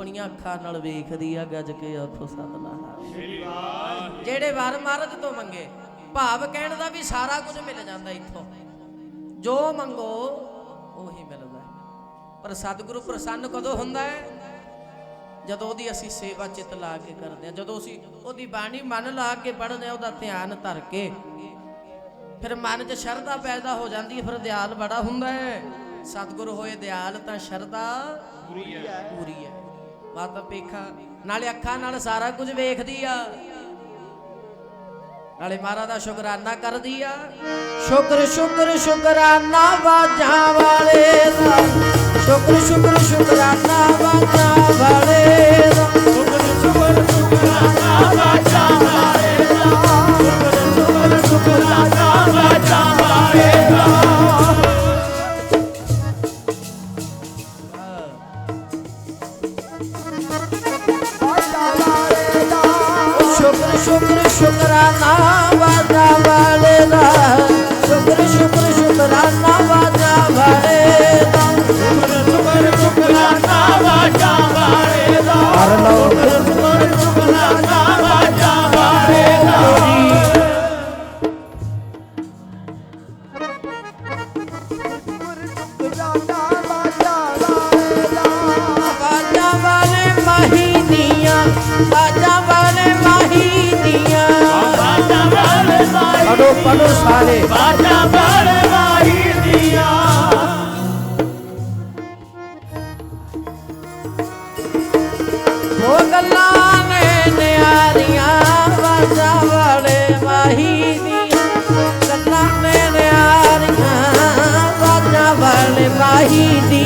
ਆਪਣੀਆਂ ਅੱਖਾਂ ਨਾਲ ਵੇਖਦੀ ਆ ਗੱਜ ਕੇ ਆਖੋ ਸਤਨਾਮ। ਸ੍ਰੀ ਵਾਹਿਗੁਰੂ। ਜਿਹੜੇ ਵਰ ਮਹਾਰਾਜ ਤੋਂ ਮੰਗੇ ਭਾਵ ਕਹਿਣ ਦਾ ਵੀ ਸਾਰਾ ਕੁਝ ਮਿਲ ਜਾਂਦਾ ਇੱਥੋਂ। ਜੋ ਮੰਗੋ ਉਹੀ ਮਿਲਦਾ। ਪਰ ਸਤਿਗੁਰੂ ਪ੍ਰਸੰਨ ਕਦੋਂ ਹੁੰਦਾ ਹੈ? ਜਦੋਂ ਉਹਦੀ ਅਸੀਂ ਸੇਵਾ ਚਿੱਤ ਲਾ ਕੇ ਕਰਦੇ ਹਾਂ। ਜਦੋਂ ਅਸੀਂ ਉਹਦੀ ਬਾਣੀ ਮਨ ਲਾ ਕੇ ਪੜ੍ਹਦੇ ਹਾਂ ਉਹਦਾ ਧਿਆਨ ਧਰ ਕੇ ਫਿਰ ਮਨ 'ਚ ਸ਼ਰਧਾ ਪੈਦਾ ਹੋ ਜਾਂਦੀ ਹੈ ਫਿਰ ਦਿਆਲ ਬੜਾ ਹੁੰਦਾ ਹੈ। ਸਤਿਗੁਰੂ ਹੋਏ ਦਿਆਲ ਤਾਂ ਸ਼ਰਧਾ ਪੂਰੀ ਹੈ। ਪੂਰੀ ਹੈ। ਮਾਤਾ ਪੇਖਾ ਨਾਲੇ ਅੱਖਾਂ ਨਾਲ ਸਾਰਾ ਕੁਝ ਵੇਖਦੀ ਆ। ਨਾਲੇ ਮਹਾਰਾਜ ਦਾ ਸ਼ੁਕਰਾਨਾ ਕਰਦੀ ਆ। ਸ਼ੁਕਰ ਸ਼ੁਕਰ, ਸ਼ੁਕਰਾਨਾ ਬਾਜਾਂ ਵਾਲੇ ਦਾ। ਸ਼ੁਕਰ ਸ਼ੁਕਰ, ਸ਼ੁਕਰਾਨਾ ਬਾਜਾਂ ਵਾਲੇ ਦਾ। ਸ਼ੁਕਰ ਸ਼ੁਕਰ, ਸ਼ੁਕਰਾਨਾ ਬਾਜਾ ਵਾਲੇ ਦਾ। ਉਹ ਸ਼ੁਕਰ ਵਾਲੇ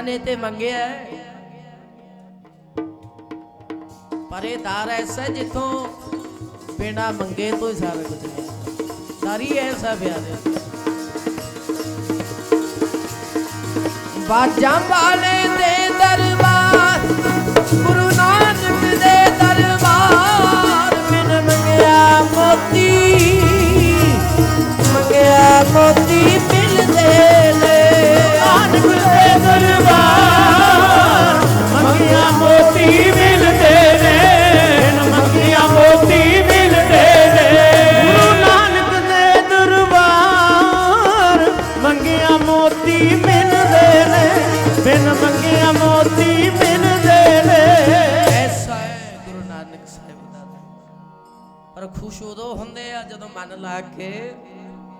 ਮਾਤਾ ਨੇ ਤੇ ਮੰਗਿਆ ਪਰ ਇਹ ਦਾਰ ਐਸਾ ਜਿੱਥੋਂ ਬਿਨਾ ਮੰਗੇ ਤੋਂ ਹੀ ਸਾਰਾ ਕੁਝ ਮਿਲਦਾ ਦਾਰੀ ਐਸਾ ਪਿਆਰੇ ਬਾਜਾਂ ਵਾਲੇ ਦੇ ਦਰਬਾਰ, ਗੁਰੂ ਨਾਨਕ ਦੇ ਦਰਬਾਰ, ਬਿਨ ਮੰਗਿਆ ਮੋਤੀ ਮੰਗਿਆ ਮੋਤੀ ਮਿਲਦੇ ਪਰ ਖੁਸ਼ ਉਦੋਂ ਹੁੰਦੇ ਆ ਜਦੋਂ ਮਨ ਲਾ ਕੇ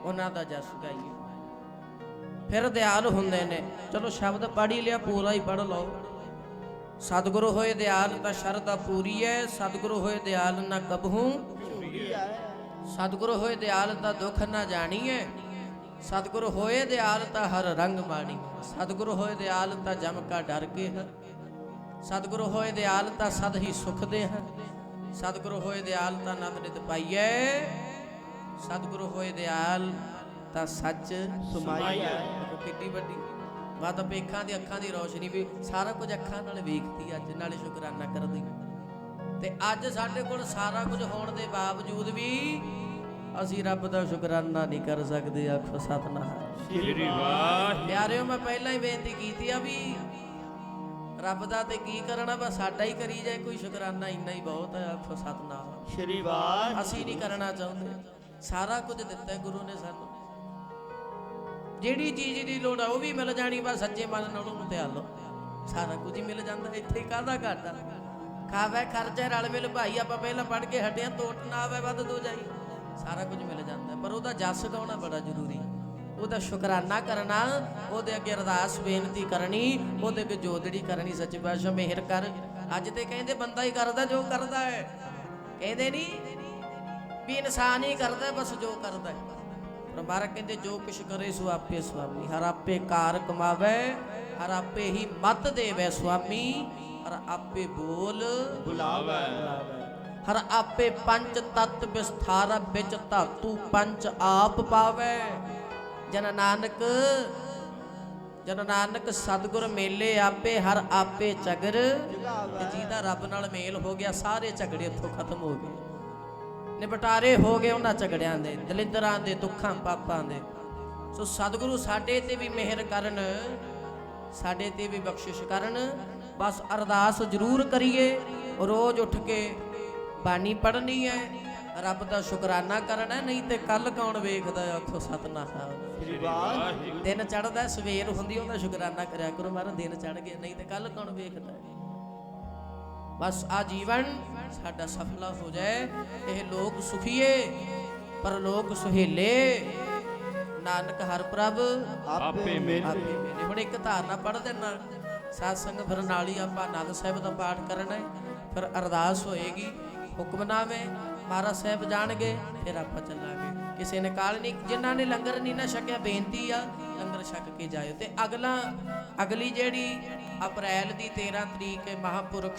ਉਹਨਾਂ ਦਾ ਜਸ ਗਾਈਏ। ਫਿਰ ਦਿਆਲ ਹੁੰਦੇ ਨੇ। ਚਲੋ ਸ਼ਬਦ ਪੜ੍ਹ ਹੀ ਲਿਆ, ਪੂਰਾ ਹੀ ਪੜ੍ਹ ਲਓ। ਸਤਿਗੁਰੂ ਹੋਏ ਦਿਆਲ ਤਾਂ ਸ਼ਰਧਾ ਪੂਰੀ ਹੈ ਸਤਿਗੁਰੂ ਹੋਏ ਦਿਆਲ ਨਾ ਕਬਹੂ ਸਤਿਗੁਰੂ ਹੋਏ ਦਿਆਲ ਤਾਂ ਦੁੱਖ ਨਾ ਜਾਣੀਏ ਸਤਿਗੁਰੂ ਹੋਏ ਦਿਆਲ ਤਾਂ ਹਰ ਰੰਗ ਮਾਣੀ। ਸਤਿਗੁਰੂ ਹੋਏ ਦਿਆਲ ਤਾਂ ਜਮ ਕਾ ਡਰ ਕੇ ਹੈ। ਸਤਿਗੁਰੂ ਹੋਏ ਦਿਆਲ ਤਾਂ ਸਦ ਹੀ ਸੁਖ ਦੇ ਹਨ ਸਤਿਗੁਰੂ ਹੋਏ ਦਿਆਲ ਤਾਂ ਨਤ ਨਿਤ ਪਾਈਐ। ਸਤਿਗੁਰੂ ਹੋਏ ਦਿਆਲ ਤਾਂ ਸੱਚ ਸਮਾਈ ਹੈ। ਕਿੰਨੀ ਵੱਡੀ। ਮਾਤਾ ਪੇਖਾਂ ਦੀ ਅੱਖਾਂ ਦੀ ਰੋਸ਼ਨੀ ਵੀ ਸਾਰਾ ਕੁਝ ਅੱਖਾਂ ਨਾਲ ਵੇਖਦੀ ਅੱਜ ਨਾਲੇ ਸ਼ੁਕਰਾਨਾ ਕਰਦੀ ਤੇ ਅੱਜ ਸਾਡੇ ਕੋਲ ਸਾਰਾ ਕੁਝ ਹੋਣ ਦੇ ਬਾਵਜੂਦ ਵੀ ਅਸੀਂ ਰੱਬ ਦਾ ਸ਼ੁਕਰਾਨਾ ਨਹੀਂ ਕਰ ਸਕਦੇ ਆਖੋ ਸਤਨਾਮ। ਸ੍ਰੀ ਵਾਹਿਗੁਰੂ। ਪਿਆਰਿਓ ਮੈਂ ਪਹਿਲਾਂ ਹੀ ਬੇਨਤੀ ਕੀਤੀ ਆ ਵੀ ਰੱਬ ਦਾ ਤੇ ਕੀ ਕਰਨਾ ਬਸ ਸਾਡਾ ਹੀ ਕਰੀ ਜਾਏ ਕੋਈ ਸ਼ੁਕਰਾਨਾ ਇੰਨਾ ਹੀ ਬਹੁਤ ਹੈ ਆਖੋ ਸਤਨਾਮ। ਸ੍ਰੀ ਵਾਹਿਗੁਰੂ। ਅਸੀਂ ਨਹੀਂ ਕਰਨਾ ਚਾਹੁੰਦੇ। ਸਾਰਾ ਕੁਝ ਦਿੱਤਾ ਗੁਰੂ ਨੇ ਸਾਨੂੰ। ਜਿਹੜੀ ਚੀਜ਼ ਦੀ ਲੋੜ ਆ, ਉਹ ਵੀ ਮਿਲ ਜਾਣੀ, ਬਸ ਸੱਚੇ ਮਨ ਨਾਲ ਉਹਨੂੰ ਧਿਆਨ ਲਓ। ਸਾਰਾ ਕੁਝ ਹੀ ਮਿਲ ਜਾਂਦਾ, ਇੱਥੇ ਕਾਹਦਾ ਘਾਟਾ ਖਾਵੇ, ਖਰਚੇ, ਰਲ ਮਿਲ, ਭਾਈ ਆਪਾਂ ਪਹਿਲਾਂ ਪੜ ਕੇ ਹਟਿਆ ਤੋਟ ਨਾ ਆਵੇ, ਵੱਧ ਦੋ ਜਾਈ। ਸਾਰਾ ਕੁਝ ਮਿਲ ਜਾਂਦਾ, ਪਰ ਉਹਦਾ ਜਸ ਗਾਉਣਾ ਬੜਾ ਜ਼ਰੂਰੀ। ਉਹਦਾ ਸ਼ੁਕਰਾਨਾ ਕਰਨਾ, ਉਹਦੇ ਅੱਗੇ ਅਰਦਾਸ ਬੇਨਤੀ ਕਰਨੀ, ਉਹਦੇ ਅੱਗੇ ਜੋਦੜੀ ਕਰਨੀ, ਸੱਚੇ ਪਾਤਸ਼ਾਹ ਮਿਹਰ ਕਰ। ਅੱਜ ਤੇ ਕਹਿੰਦੇ ਬੰਦਾ ਹੀ ਕਰਦਾ ਜੋ ਕਰਦਾ ਹੈ। ਕਹਿੰਦੇ ਨਹੀਂ ਵੀ ਇਨਸਾਨ ਹੀ ਕਰਦਾ ਬਸ ਜੋ ਕਰਦਾ ਹੈ। ਪਰ ਮਹਾਰਾਜ ਕਹਿੰਦੇ ਜੋ ਕੁਛ ਕਰੇ ਸੋ ਆਪੇ ਸੁਆਮੀ। ਹਰ ਆਪੇ ਕਾਰ ਕਮਾਵੇ ਹਰ ਆਪੇ ਹੀ ਮਤ ਦੇਵੇ ਸੁਆਮੀ। ਹਰ ਆਪੇ ਬੋਲ ਬੁਲਾਵੇ। ਹਰ ਆਪੇ ਪੰਜ ਤਤ ਵਿਸਥਾਰ ਵਿੱਚ ਧਾਤੂ ਪੰਜ ਆਪ ਪਾਵੇ। ਜਨ ਨਾਨਕ ਜਨ ਨਾਨਕ ਸਤਿਗੁਰ ਮੇਲੇ ਆਪੇ ਹਰ ਆਪੇ ਚਗਰ ਜਿਹਦਾ ਰੱਬ ਨਾਲ ਮੇਲ ਹੋ ਗਿਆ ਸਾਰੇ ਝਗੜੇ ਉੱਥੋਂ ਖਤਮ ਹੋ ਗਏ। ਨਿਪਟਾਰੇ ਹੋ ਗਏ ਉਹਨਾਂ ਝਗੜਿਆਂ ਦੇ ਦਲਿੱਦਰਾਂ ਦੇ ਦੁੱਖਾਂ ਪਾਪਾਂ ਦੇ ਸੋ ਸਤਿਗੁਰੂ ਸਾਡੇ ਤੇ ਵੀ ਮਿਹਰ ਕਰਨ ਸਾਡੇ ਤੇ ਵੀ ਬਖਸ਼ਿਸ਼ ਕਰਨ ਬਸ ਅਰਦਾਸ ਜ਼ਰੂਰ ਕਰੀਏ ਰੋਜ਼ ਉੱਠ ਕੇ ਬਾਣੀ ਪੜ੍ਹਨੀ ਹੈ ਰੱਬ ਦਾ ਸ਼ੁਕਰਾਨਾ ਕਰਨਾ ਨਹੀਂ ਤੇ ਕੱਲ ਕੌਣ ਵੇਖਦਾ ਹੈ? ਆਖੋ ਸਤਨਾਮ ਸ੍ਰੀ ਵਾਹਿਗੁਰੂ ਦਿਨ ਚੜਦਾ ਸਵੇਰ ਹੁੰਦੀ ਉਹਦਾ ਸ਼ੁਕਰਾਨਾ ਕਰਿਆ ਕਰੋ ਮਾਰਾ ਦਿਨ ਚੜ ਗਿਆ ਨਹੀਂ ਤੇ ਕੱਲ ਕੌਣ ਵੇਖਦਾ? ਬਸ ਆ ਜੀਵਨ ਸਾਡਾ ਸਫਲਾ ਹੋ ਜਾਏ। ਇਹ ਲੋਕ ਸੁਖੀਏ ਪਰ ਲੋਕ ਸੁਹੇਲੇ। ਨਾਨਕ ਹਰ ਪ੍ਰਭ ਆਪੇ ਮੇਰੇ ਹੁਣ ਇੱਕ ਧਾਰਨਾ ਪੜ੍ਹ ਦੇਣਾ ਸਾਧ ਸੰਗ ਫਿਰ ਨਾਲ ਹੀ ਆਪਾਂ ਆਨੰਦ ਸਾਹਿਬ ਦਾ ਪਾਠ ਕਰਨਾ ਹੈ। ਫਿਰ ਅਰਦਾਸ ਹੋਏਗੀ ਹੁਕਮਨਾਮੇ ਮਹਾਰਾਜ ਸਾਹਿਬ ਜਾਣਗੇ ਫਿਰ ਆਪਾਂ ਚੱਲਾਂਗੇ। ਕਿਸੇ ਨੇ ਕਾਲ ਨਹੀਂ ਜਿਨ੍ਹਾਂ ਨੇ ਲੰਗਰ ਨਹੀਂ ਨਾ ਛਕਿਆ ਬੇਨਤੀ ਆ ਲੰਗਰ ਛਕ ਕੇ ਜਾਇਓ। ਤੇ ਅਗਲਾ ਅਗਲੀ ਜਿਹੜੀ ਅਪ੍ਰੈਲ ਦੀ 13 ਤਰੀਕ ਹੈ ਮਹਾਪੁਰਖ,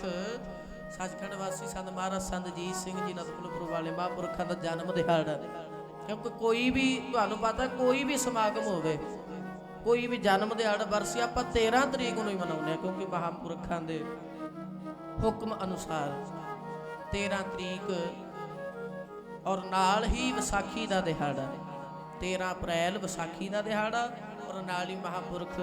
ਸੱਚਖੰਡ ਵਾਸੀ ਸੰਤ ਮਹਾਰਾਜ ਸੰਤ ਜੀਤ ਸਿੰਘ ਜੀ ਨਦਪੁਰ ਵਾਲੇ ਮਹਾਪੁਰਖਾਂ ਦਾ ਜਨਮ ਦਿਹਾੜਾ। ਕਿਉਂਕਿ ਕੋਈ ਵੀ, ਤੁਹਾਨੂੰ ਪਤਾ ਕੋਈ ਵੀ ਸਮਾਗਮ ਹੋਵੇ, ਕੋਈ ਵੀ ਜਨਮ ਦਿਹਾੜਾ ਵਰਸੀ, ਆਪਾਂ 13 ਤਰੀਕ ਨੂੰ ਹੀ ਮਨਾਉਂਦੇ ਆ ਕਿਉਂਕਿ ਮਹਾਪੁਰਖਾਂ ਦੇ ਹੁਕਮ ਅਨੁਸਾਰ 13 ਤਰੀਕ ਔਰ ਨਾਲ ਹੀ ਵਿਸਾਖੀ ਦਾ ਦਿਹਾੜਾ 13 ਅਪ੍ਰੈਲ ਵਿਸਾਖੀ ਦਾ ਦਿਹਾੜਾ ਔਰ ਨਾਲ ਹੀ ਮਹਾਪੁਰਖ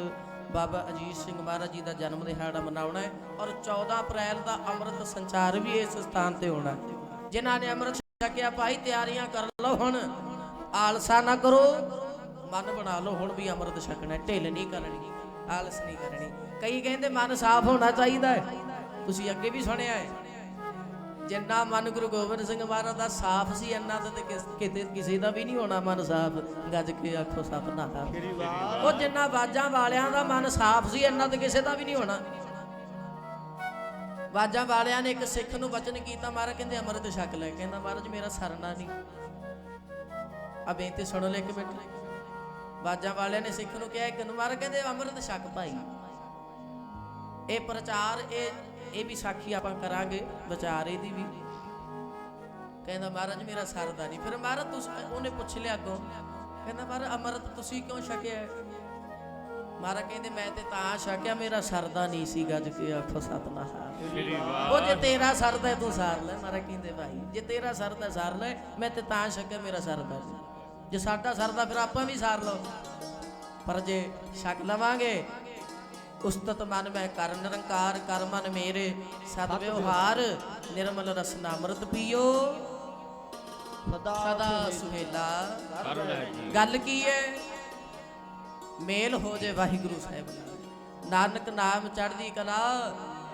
ਬਾਬਾ ਅਜੀਤ ਸਿੰਘ ਮਹਾਰਾਜ ਜੀ ਦਾ ਜਨਮ ਦਿਹਾੜਾ ਮਨਾਉਣਾ ਹੈ ਔਰ 14 ਅਪ੍ਰੈਲ ਦਾ ਅੰਮ੍ਰਿਤ ਸੰਚਾਰ ਵੀ ਇਸ ਸਥਾਨ ਤੇ ਹੋਣਾ ਹੈ। ਜਿਨ੍ਹਾਂ ਨੇ ਅੰਮ੍ਰਿਤ ਛਕਿਆ ਭਾਈ, ਤਿਆਰੀਆਂ ਕਰ ਲਓ ਹੁਣ। ਆਲਸਾ ਨਾ ਕਰੋ। ਮਨ ਬਣਾ ਲਓ ਹੁਣ ਵੀ ਅੰਮ੍ਰਿਤ ਛਕਣਾ ਢਿੱਲ ਨਹੀਂ ਕਰਨੀ, ਆਲਸ ਨਹੀਂ ਕਰਨੀ। ਕਈ ਕਹਿੰਦੇ ਮਨ ਸਾਫ਼ ਹੋਣਾ ਚਾਹੀਦਾ ਹੈ। ਤੁਸੀਂ ਅੱਗੇ ਵੀ ਸੁਣਿਆ ਹੈ। ਜਿੰਨਾ ਮਨ ਗੁਰੂ ਗੋਬਿੰਦ ਸਿੰਘ ਮਹਾਰਾਜ ਦਾ ਸਾਫ਼ ਸੀ, ਇੰਨਾ ਤੇ ਕਿਤੇ ਕਿਸੇ ਦਾ ਵੀ ਨਹੀਂ ਹੋਣਾ ਮਨ ਸਾਫ਼। ਗੱਜ ਕੇ ਆਖੋ ਸਤਨਾਮ ਸ੍ਰੀ ਵਾਹਿਗੁਰੂ ਉਹ ਜਿੰਨਾ ਬਾਜਾਂ ਵਾਲਿਆਂ ਦਾ ਮਨ ਸਾਫ਼ ਸੀ, ਇੰਨਾ ਤੇ ਕਿਸੇ ਦਾ ਵੀ ਨਹੀਂ ਹੋਣਾ। ਬਾਜਾਂ ਵਾਲਿਆਂ ਨੇ ਇੱਕ ਸਿੱਖ ਨੂੰ ਵਚਨ ਕੀਤਾ, ਮਹਾਰਾਜ ਕਹਿੰਦੇ ਅੰਮ੍ਰਿਤ ਛਕ ਲੈ। ਕਹਿੰਦਾ, ਮਹਾਰਾਜ, ਮੇਰਾ ਸਰਨਾ ਨਹੀਂ। ਆ ਬੇਨਤੀ ਸੁਣੋ ਲੈ ਇੱਕ ਮਿੰਟ। ਬਾਜਾਂ ਵਾਲਿਆਂ ਨੇ ਸਿੱਖ ਨੂੰ ਕਿਹਾ, ਇੱਕ ਨੂੰ, ਮਹਾਰਾਜ ਕਹਿੰਦੇ ਅੰਮ੍ਰਿਤ ਛਕ ਭਾਈ। ਇਹ ਪ੍ਰਚਾਰ, ਇਹ ਇਹ ਵੀ ਸਾਖੀ ਆਪਾਂ ਕਰਾਂਗੇ ਵਿਚਾਰ ਇਹਦੀ ਵੀ। ਕਹਿੰਦਾ ਮਹਾਰਾਜ ਮੇਰਾ ਸਰਦਾ ਨਹੀਂ। ਫਿਰ ਮਹਾਰਾਜ ਤੁਸੀਂ ਉਹਨੇ ਪੁੱਛ ਲਿਆ ਅੱਗੋਂ। ਕਹਿੰਦਾ ਮਹਾਰਾਜ ਅੰਮ੍ਰਿਤ ਤੁਸੀਂ ਕਿਉਂ ਛਕਿਆ? ਮਹਾਰਾਜ ਕਹਿੰਦੇ ਮੈਂ ਤੇ ਤਾਂ ਛਕਿਆ ਮੇਰਾ ਸਰਦਾ ਨਹੀਂ ਸੀ ਗੱਜ ਕੇ ਆਖੋ ਸਤਨਾਮ। ਉਹ ਜੇ ਤੇਰਾ ਸਰਦਾ ਤੂੰ ਸਾਰ ਲੈ। ਮਹਾਰਾਜ ਕਹਿੰਦੇ ਭਾਈ ਜੇ ਤੇਰਾ ਸਰਦਾ ਸਾਰ ਲੈ। ਮੈਂ ਤੇ ਤਾਂ ਛਕਿਆ ਮੇਰਾ ਸਰਦਾ ਜੇ ਸਾਡਾ ਸਰਦਾ ਫਿਰ ਆਪਾਂ ਵੀ ਸਾਰ ਲਓ। ਪਰ ਜੇ ਛਕ ਲਵਾਂਗੇ ਉਸਤਤ ਮਨ ਮੈਂ ਕਰ ਨਿਰੰਕਾਰ ਕਰ ਮਨ ਮੇਰੇ। ਸਦ ਵਿਵਹਾਰ ਨਿਰਮਲ ਰਸਨਾ ਅੰਮ੍ਰਿਤ ਪੀਓ। ਸਦਾ ਸਦਾ ਸੁਹੇਲਾ। ਗੱਲ ਕੀ ਹੈ ਮੇਲ ਹੋ ਜੇ ਵਾਹਿਗੁਰੂ ਸਾਹਿਬ ਨਾਲ। ਨਾਨਕ ਨਾਮ ਚੜ੍ਹਦੀ ਕਲਾ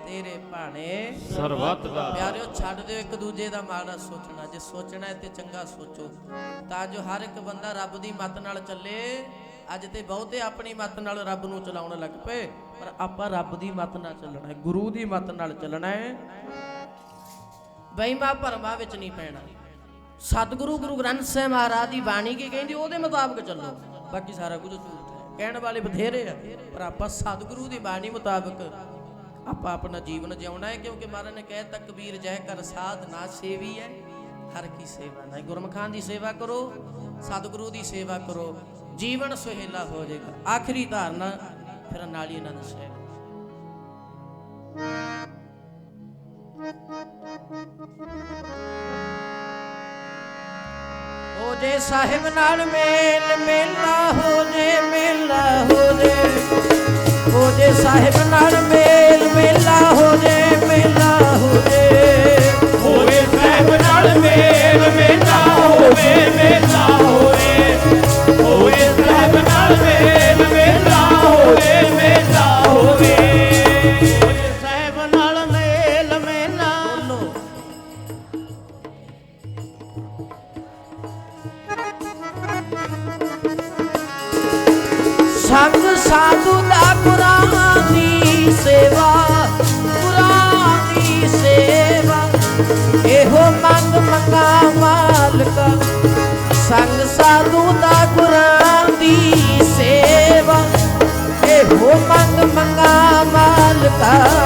ਤੇਰੇ ਭਾਣੇ। ਸਰਬੱਤ ਦਾ। ਪਿਆਰਿਓ ਛੱਡ ਦਿਓ ਇੱਕ ਦੂਜੇ ਦਾ ਮਾੜਾ ਸੋਚਣਾ। ਜੇ ਸੋਚਣਾ ਹੈ ਤੇ ਚੰਗਾ ਸੋਚੋ। ਤਾਂ ਜੋ ਹਰ ਇੱਕ ਬੰਦਾ ਰੱਬ ਦੀ ਮੱਤ ਨਾਲ ਚੱਲੇ। ਅੱਜ ਤੇ ਬਹੁਤੇ ਆਪਣੀ ਮੱਤ ਨਾਲ ਰੱਬ ਨੂੰ ਚਲਾਉਣ ਲੱਗ ਪਏ, ਪਰ ਆਪਾਂ ਰੱਬ ਦੀ ਮੱਤ ਨਾਲ ਚੱਲਣਾ ਹੈ, ਗੁਰੂ ਦੀ ਮੱਤ ਨਾਲ ਚੱਲਣਾ ਹੈ। ਵਹਿਮਾਂ ਭਰਮਾਂ ਵਿੱਚ ਨਹੀਂ ਪੈਣਾ। ਸਤਿਗੁਰੂ ਗੁਰੂ ਗ੍ਰੰਥ ਸਾਹਿਬ ਮਹਾਰਾਜ ਦੀ ਬਾਣੀ ਕੀ ਕਹਿੰਦੀ, ਉਹਦੇ ਮੁਤਾਬਕ ਚੱਲੋ। ਬਾਕੀ ਸਾਰਾ ਕੁਝ ਝੂਠ ਹੈ। ਕਹਿਣ ਵਾਲੇ ਬਥੇਰੇ ਆ, ਪਰ ਆਪਾਂ ਸਤਿਗੁਰੂ ਦੀ ਬਾਣੀ ਮੁਤਾਬਕ ਆਪਾਂ ਆਪਣਾ ਜੀਵਨ ਜਿਉਣਾ ਹੈ, ਕਿਉਂਕਿ ਮਹਾਰਾਜ ਨੇ ਕਹਿ ਤਕਬੀਰ ਜੈ ਕਰ ਸਾਧ ਨਾ ਸੇਵੀ ਹੈ ਹਰ ਕੀ ਸੇਵਾ ਨਾ ਗੁਰਮਖਾਨ ਦੀ ਸੇਵਾ ਕਰੋ, ਸਤਿਗੁਰੂ ਦੀ ਸੇਵਾ ਕਰੋ। ਜੀਵਨ ਸੁਹੇਲਾ ਹੋ ਜਾਏਗਾ। ਆਖਰੀ ਧਾਰਨਾ ਫਿਰ ਨਾਲੀ ਆਨੰਦ ਸਾਹਿਬ ਹੋ ਜੇ ਸਾਹਿਬ ਨਾਲ ਮੇਲ, ਮੇਲਾ ਹੋ ਜੇ, ਮੇਲਾ ਹੋ ਜੇ। ਹੋ ਜੇ ਸਾਹਿਬ ਨਾਲ ਮੇਲ, ਮੇਲਾ ਹੋ ਜੇ। ਮੰਗ ਮਾਲਕਾ। ਸੰਗ ਸਾਧੂ ਦਾ ਗੁਰਾਂ ਦੀ ਸੇਵਾ। ਇਹੋ ਮੰਗ ਮੰਗਾ ਮਾਲਕਾ।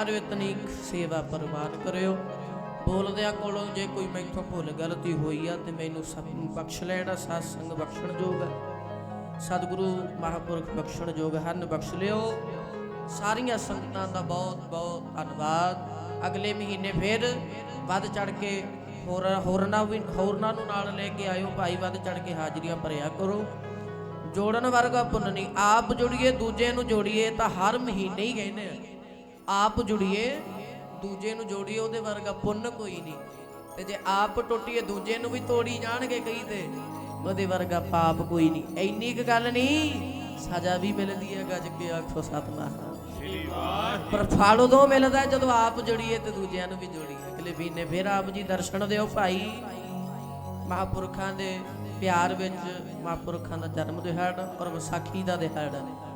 ਪਿਆਰਿਓ ਇਤਨੀ ਸੇਵਾ ਪ੍ਰਵਾਨ ਕਰਿਓ। ਬੋਲਦਿਆਂ ਕੋਲੋਂ ਜੇ ਕੋਈ ਮੈਥੋਂ ਭੁੱਲ ਗਲਤੀ ਹੋਈ ਆ, ਤੇ ਮੈਨੂੰ ਸਭ ਨੂੰ ਬਖਸ਼ ਲੈਣਾ ਸਾਧ ਸੰਗ ਬਖਸ਼ਣ ਜੋਗ ਸਤਿਗੁਰੂ ਮਹਾਪੁਰਖ ਬਖਸ਼ਣ ਜੋਗ ਹਨ, ਬਖਸ਼ ਲਿਓ। ਸਾਰੀਆਂ ਸੰਗਤਾਂ ਦਾ ਬਹੁਤ ਬਹੁਤ ਧੰਨਵਾਦ। ਅਗਲੇ ਮਹੀਨੇ ਫਿਰ ਵੱਧ ਚੜ ਕੇ ਹੋਰ ਹੋਰਨਾਂ ਵੀ, ਹੋਰਨਾਂ ਨੂੰ ਨਾਲ ਲੈ ਕੇ ਆਇਓ। ਭਾਈ ਵੱਧ ਚੜ ਕੇ ਹਾਜ਼ਰੀਆਂ ਭਰਿਆ ਕਰੋ। ਜੋੜਨ ਵਰਗਾ ਪੁੰਨ ਨਹੀਂ, ਆਪ ਜੁੜੀਏ, ਦੂਜੇ ਨੂੰ ਜੋੜੀਏ, ਤਾਂ ਹਰ ਮਹੀਨੇ ਹੀ ਕਹਿੰਦੇ ਆ। ਆਪ ਜੁੜੀਏ, ਦੂਜੇ ਨੂੰ ਜੋੜੀਏ, ਉਹਦੇ ਵਰਗਾ ਪੁੰਨ ਕੋਈ ਨਹੀਂ। ਤੇ ਜੇ ਆਪ ਟੁੱਟੀਏ, ਦੂਜੇ ਨੂੰ ਵੀ ਤੋੜੀ ਜਾਣਗੇ ਕਈ ਤੇ, ਉਹਦੇ ਵਰਗਾ ਪਾਪ ਕੋਈ ਨਹੀਂ। ਇੰਨੀ ਕੁ ਗੱਲ ਨਹੀਂ, ਸਜ਼ਾ ਵੀ ਮਿਲਦੀ ਹੈ, ਗੱਜ ਕੇ ਆਖੋ ਸਤਨਾਮ। ਪਰ ਫਲ ਉਦੋਂ ਮਿਲਦਾ ਜਦੋਂ ਆਪ ਜੁੜੀਏ ਤੇ ਦੂਜਿਆਂ ਨੂੰ ਵੀ ਜੋੜੀਏ। ਅਗਲੇ ਮਹੀਨੇ ਫਿਰ ਆਪ ਜੀ ਦਰਸ਼ਨ ਦਿਓ ਭਾਈ। ਮਹਾਪੁਰਖਾਂ ਦੇ ਪਿਆਰ ਵਿੱਚ ਮਹਾਪੁਰਖਾਂ ਦਾ ਜਨਮ ਦਿਹਾੜਾ ਔਰ ਵਿਸਾਖੀ ਦਾ ਦਿਹਾੜਾ।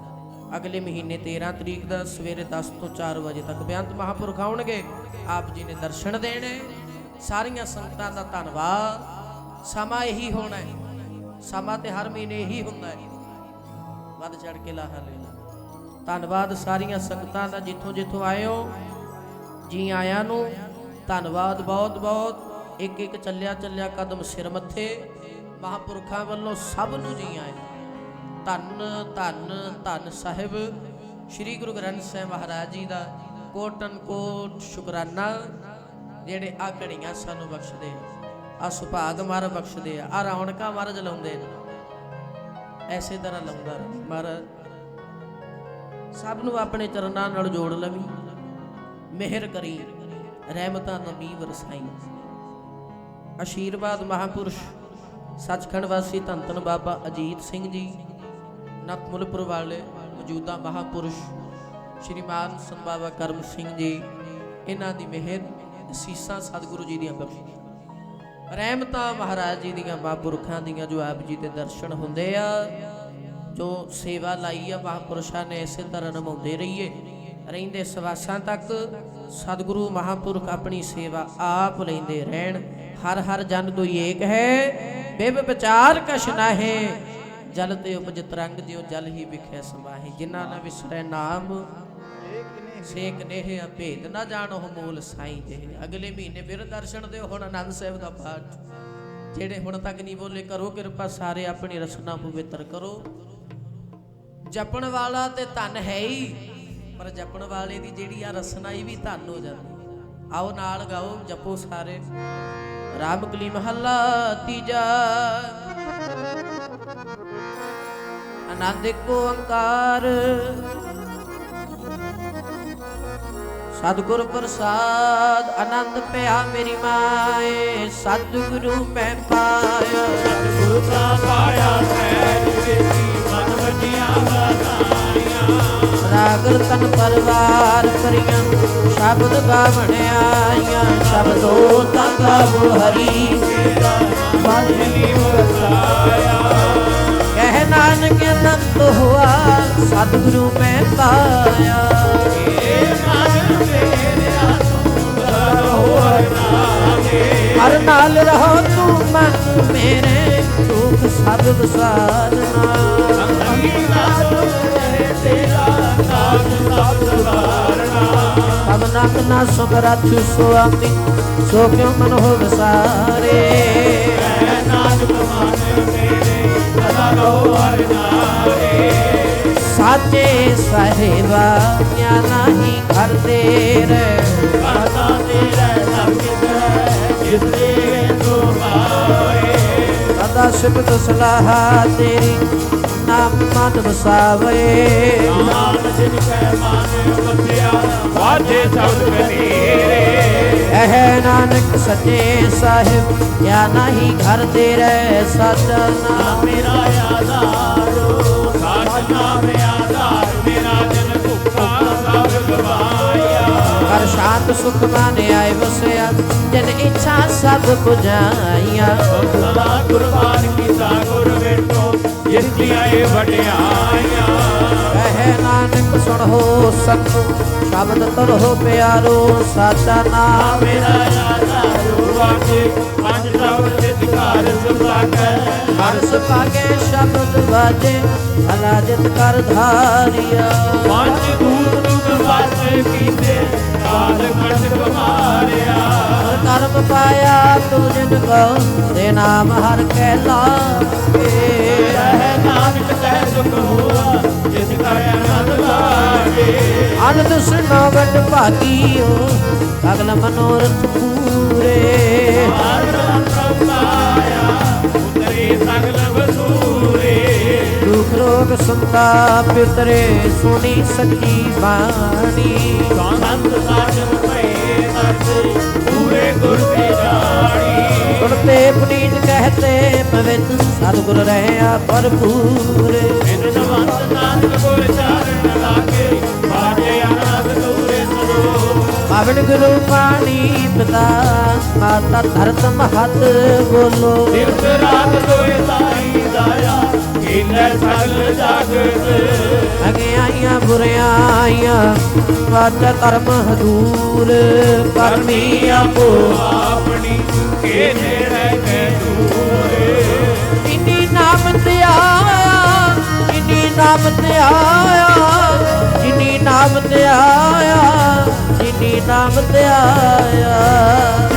ਅਗਲੇ ਮਹੀਨੇ 13 ਤਰੀਕ ਦਾ ਸਵੇਰੇ 10 ਤੋਂ 4 ਵਜੇ ਤੱਕ ਬੇਅੰਤ ਮਹਾਪੁਰਖ ਆਉਣਗੇ। ਆਪ ਜੀ ਨੇ ਦਰਸ਼ਨ ਦੇਣੇ। ਸਾਰੀਆਂ ਸੰਗਤਾਂ ਦਾ ਧੰਨਵਾਦ। ਸਮਾਂ ਇਹੀ ਹੋਣਾ ਹੈ। ਸਮਾਂ ਤੇ ਹਰ ਮਹੀਨੇ ਇਹੀ ਹੁੰਦਾ ਹੈ। ਵੱਧ ਚੜ ਕੇ ਲਾਹਾ ਲੈਣਾ ਧੰਨਵਾਦ ਸਾਰੀਆਂ ਸੰਗਤਾਂ ਦਾ ਜਿੱਥੋਂ ਜਿੱਥੋਂ ਆਏ ਹੋ। ਜੀ ਆਇਆਂ ਨੂੰ ਧੰਨਵਾਦ ਬਹੁਤ ਬਹੁਤ। ਇੱਕ ਇੱਕ ਚੱਲਿਆ ਚੱਲਿਆ ਕਦਮ ਸਿਰ ਮੱਥੇ। ਮਹਾਪੁਰਖਾਂ ਵੱਲੋਂ ਸਭ ਨੂੰ ਜੀ ਆਏ ਧੰਨ ਧੰਨ ਧੰਨ ਸਾਹਿਬ। ਸ੍ਰੀ ਗੁਰੂ ਗ੍ਰੰਥ ਸਾਹਿਬ ਮਹਾਰਾਜ ਜੀ ਦਾ ਕੋਟਨ ਕੋਟ ਸ਼ੁਕਰਾਨਾ, ਜਿਹੜੇ ਆ ਘੜੀਆਂ ਸਾਨੂੰ ਬਖਸ਼ਦੇ ਆ ਸੁਭਾਗ ਮਾਰ ਬਖਸ਼ਦੇ ਆ ਆ ਰੌਣਕਾਂ ਮਹਾਰਾਜ ਲਾਉਂਦੇ ਨੇ। ਐਸੇ ਤਰ੍ਹਾਂ ਲਾਉਂਦਾ ਰਹੇ ਮਹਾਰਾਜ ਸਭ ਨੂੰ ਆਪਣੇ ਚਰਨਾਂ ਨਾਲ ਜੋੜ ਲਵੀ, ਮਿਹਰ ਕਰੀ, ਰਹਿਮਤਾਂ ਨਬੀ ਵਰਸਾਈ। ਆਸ਼ੀਰਵਾਦ ਮਹਾਪੁਰਸ਼, ਸੱਚਖੰਡ ਵਾਸੀ ਧੰਨ ਧੰਨ ਬਾਬਾ ਅਜੀਤ ਸਿੰਘ ਜੀ। ਨਤਮੁਲਪੁਰ ਵਾਲੇ ਮੌਜੂਦਾ ਮਹਾਪੁਰਸ਼ ਸ਼੍ਰੀਮਾਨ ਸੰਤ ਬਾਬਾ ਕਰਮ ਸਿੰਘ ਜੀ, ਇਹਨਾਂ ਦੀ ਮਿਹਰ ਅਸੀਸਾਂ ਸਤਿਗੁਰੂ ਜੀ ਦੀਆਂ ਬਖਸ਼ੀਆਂ ਰਹਿਮਤਾਂ ਮਹਾਰਾਜ ਜੀ ਦੀਆਂ, ਮਹਾਂਪੁਰਖਾਂ ਦੀਆਂ ਜੋ ਆਪ ਜੀ ਦੇ ਦਰਸ਼ਨ ਹੁੰਦੇ ਆ, ਜੋ ਸੇਵਾ ਲਾਈ ਆ ਮਹਾਂਪੁਰਸ਼ਾਂ ਨੇ, ਇਸੇ ਤਰ੍ਹਾਂ ਨਿਭਾਉਂਦੇ ਰਹੀਏ। ਰਹਿੰਦੇ ਸਵਾਸਾਂ ਤੱਕ ਸਤਿਗੁਰੂ ਮਹਾਂਪੁਰਖ ਆਪਣੀ ਸੇਵਾ ਆਪ ਲੈਂਦੇ ਰਹਿਣ। ਹਰ ਹਰ ਜਨ ਦੁਈ ਏਕ ਹੈ ਬੇਬ ਵਿਚਾਰ ਕਛ ਨਾਹੇ। ਜਲ ਤੇ ਉਪਜ ਤਰੰਗ ਜਿਉ ਜਲ ਹੀ ਵਿਖੇ ਸਮਾਹੀ। ਜਿਨ੍ਹਾਂ ਨਾ ਵਿਸਰੈ ਨਾਮ, ਸੇਕ ਨੇਹ ਭੇਦ। ਨਾ ਜਾਣੋ ਮੂਲ ਸਾਈਂ ਜੇ ਅਗਲੇ ਮਹੀਨੇ ਫਿਰ ਦਰਸ਼ਨ ਦਿਓ ਹੁਣ ਆਨੰਦ ਸਾਹਿਬ ਦਾ ਪਾਠ। ਜਿਹੜੇ ਹੁਣ ਤੱਕ ਨਹੀਂ ਬੋਲੇ, ਕਰੋ ਕਿਰਪਾ ਸਾਰੇ ਆਪਣੀ ਰਸਨਾ ਪਵਿੱਤਰ ਕਰੋ। ਜਪਣ ਵਾਲਾ ਤੇ ਧਨ ਹੈ ਹੀ, ਪਰ ਜਪਣ ਵਾਲੇ ਦੀ ਜਿਹੜੀ ਆ ਰਸਨਾ ਹੀ ਵੀ ਧਨ ਹੋ ਜਾਂਦੀ। ਆਓ ਨਾਲ ਗਾਓ, ਜਪੋ ਸਾਰੇ। ਰਾਮ ਕਲੀ ਮਹੱਲਾ ਤੀਜਾ। ਆਨੰਦ ਏਕ ਓੰਕਾਰ ਸਤਿਗੁਰ ਪ੍ਰਸਾਦ ਆਨੰਦ ਪਿਆ ਮੇਰੀ ਮਾਏ ਸਤਿਗੁਰੂ ਮੈਂ ਪਾਇਆ। ਗੁਰੂ ਦਾ ਪਾਇਆ ਸਹਿਜ ਜੀਤੀ ਮਨ ਵਜੀਆਂ ਗਾਈਆਂ ਰਾਗਰ ਤਨ ਪਰਵਾਰ ਕਰੀਆਂ ਸ਼ਬਦ ਗਾਵਣ ਆਈਆਂ। ਸ਼ਬਦੋ ਤਨ ਗਾਵੋ ਹਰੀ ਮਨ ਨੀ ਵਸਾਇਆ ਨਾਨਕ ਅਨੰਤ ਹੋਆ, ਸਤਿਗੁਰੂ ਮੈਂ ਪਾਇਆ। ਇਹ ਮਨ ਮੇਰਿਆ ਸੁੰਦਰ ਹੋਇ ਨਾਗੇ ਹਰ ਨਾਲ ਰਹੋ ਤੂੰ ਮਨ ਮੇਰੇ, ਦੁਖ ਸਭ ਵਿਸਾਰਨਾ ਅੰਗੀ ਨਾਮ ਤੇਰਾ ਨਾਮ ਸਭ ਸਵਾਰਨਾ ਨਕ ਨਾ ਸੁਖਰਥ ਸੁਆਮੀ ਸੋ ਕਿਉ ਮਨ ਹੋ ਵਿਸਾਰੇ ਨਾਨਕ ਮਨ ਮੇਰੇ ਸਦਾ ਰਹੋ ਹਰਿ ਨਾਮੇ ਸਾਚੇ ਸਾਹਿਬਾ ਕਿਆ ਨਹੀਂ ਘਰ ਤੇਰੇ ਦਾਤਾ ਤੇਰਾ ਸਭ ਕਿਤੇ ਜਿਤਨੇ ਸੁਭਾਏ ਸਦਾ ਸਿਫਤ ਸਲਾਹ ਤੇਰੀ ਨਾਮ ਮਨ ਵਸਾਵੇ। ਨਾਮ ਜਿਨ ਕੈ ਮਨ ਵਸਿਆ ਵਾਜੇ ਸ਼ਬਦ ਇਹ ਨਾਨਕ ਸੱਚੇ ਸਾਹਿਬ ਕਿਆ ਨਹੀਂ ਘਰ ਤੇਰੇ ਨਾਮ। ਮੇਰਾ ਆਧਾਰੋ ਸਾਚ ਨਾਮ ਸ਼ਾਂਤ ਸੁਖ ਮਨ ਆਏ ਵਸਿਆ ਜਨ ਇੱਛਾ ਸਭ 부ਝਾਈਆਂ ਸਦਾ ਕੁਰਬਾਨ ਕੀਤਾ ਗੁਰ ਵੇਟੋ ਜਿਸ ਦੀਆਂ ਇਹ ਵਡਿਆਈਆਂ। ਕਹਿ ਨਾਨਕ ਸੁਣੋ ਸਤਿ ਸ਼ਬਦ ਤਰੋ ਪਿਆਰੋ ਸਾਚਾ ਨਾਮ। ਮੇਰਾ ਆਧਾਰੋ ਵਾਜੇ ਪੰਜ ਸਭ ਸਿਧਕਾਰ ਸੁਭਾਗੈ ਹਰ ਸੁਭਾਗੇ ਸ਼ਬਦ ਵਾਜੇ ਭਲਾ ਜਿਤ ਕਰ ਧਾਰਿਆ। ਪੰਜ ਕਰਮ ਪਾਇਆ ਤੂੰ ਜਿਨ ਕੋ ਤੇ ਨਾਮ ਹਰ ਕੈ ਲਾਗੇ ਰਹਿ ਨਾਨਕ ਤੈ ਸੁਖ ਹੋਆ ਜਿਸ ਕਾ ਆਨੰਦ ਲਾਗੇ ਅਨੰਦ ਸੁਨੋ ਵਡ ਭਾਗੀਓ ਅਗਲ ਮਨੋਰਥ ਪੂਰੇ। ਹਰ ਰੰਗ ਪਾਇਆ ਉਤਰੇ ਸਗਲ ਦੁਖ ਰੋਗ ਸੰਤਾਪ ਸੁਣੀ ਸੱਚੀ ਬਾਣੀ। ਸੰਤ ਸਾਜਨ ਭਏ ਨਰਤੇ ਪੂਰੇ ਗੁਰ ਦੀ ਜਾਣੀ ਸੁਣਤੇ ਪੁਨੀਤ ਕਹਤੇ ਪਵਿੱਤ ਸਤਿਗੁਰ ਰਹਿਆ ਭਰਪੂਰ। ਬਿਨ ਨਵੰਤ ਨਾਨਕ ਗੁਰ ਚਾਰਨ ਲਾਗੇ ਬਾਜੇ ਅਨਾਦ ਦੂਰੇ ਸਦੋ ਪਾਵਨ ਗੁਰੂ ਪਾਣੀ ਪਿਤਾ, ਮਾਤਾ ਧਰਤ ਮਹਤ ਬੋਲੋ। ਦਿਵਸ ਰਾਤ ਦੋਏ ਸਾਈ ਦਾਇਆ ਕੀਲੇ ਸਗਲ ਜਗਤ ਅਗਿਆਈਆਂ ਬੁਰਿਆਈਆਂ ਵਾਚਾ ਧਰਮ ਹਦੂਰ ਕਰਮੀ ਆਪੋ ਆਪਣੀ ਕੇ ਨੇੜੇ ਕੇ ਦੂਰ। ਇਨੀ ਨਾਮ ਤੇ ਆਇਆ ਇਨੀ ਨਾਮ ਤੇ ਆਇਆ ਇਨੀ ਨਾਮ ਤੇ ਆਇਆ ਇਨੀ ਨਾਮ ਤੇ ਆਇਆ।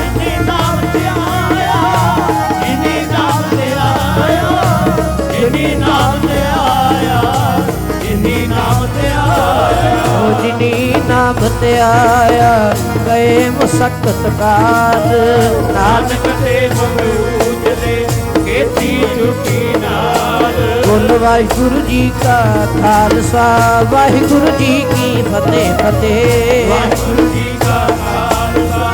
ਜਿਨੀ ਨਾਮ ਤੇ ਆਇਆ। ਓ ਜਿਨੀ ਨਾਮ ਤੇ ਆਇਆ ਗਏ ਮੁਸਕਤ ਕਾਜ ਨਾਨਕ ਤੇ ਮਗਰੂਜ ਦੇ ਕੀਤੀ ਚੁਕੀ ਨਾਲ। ਬੋਲ ਵਾਹਿਗੁਰੂ ਜੀ ਕਾ ਖਾਲਸਾ ਵਾਹਿਗੁਰੂ ਜੀ ਕੀ ਫਤਿਹ ਫਤਿਹ। ਵਾਹਿਗੁਰੂ ਜੀ ਕਾ ਖਾਲਸਾ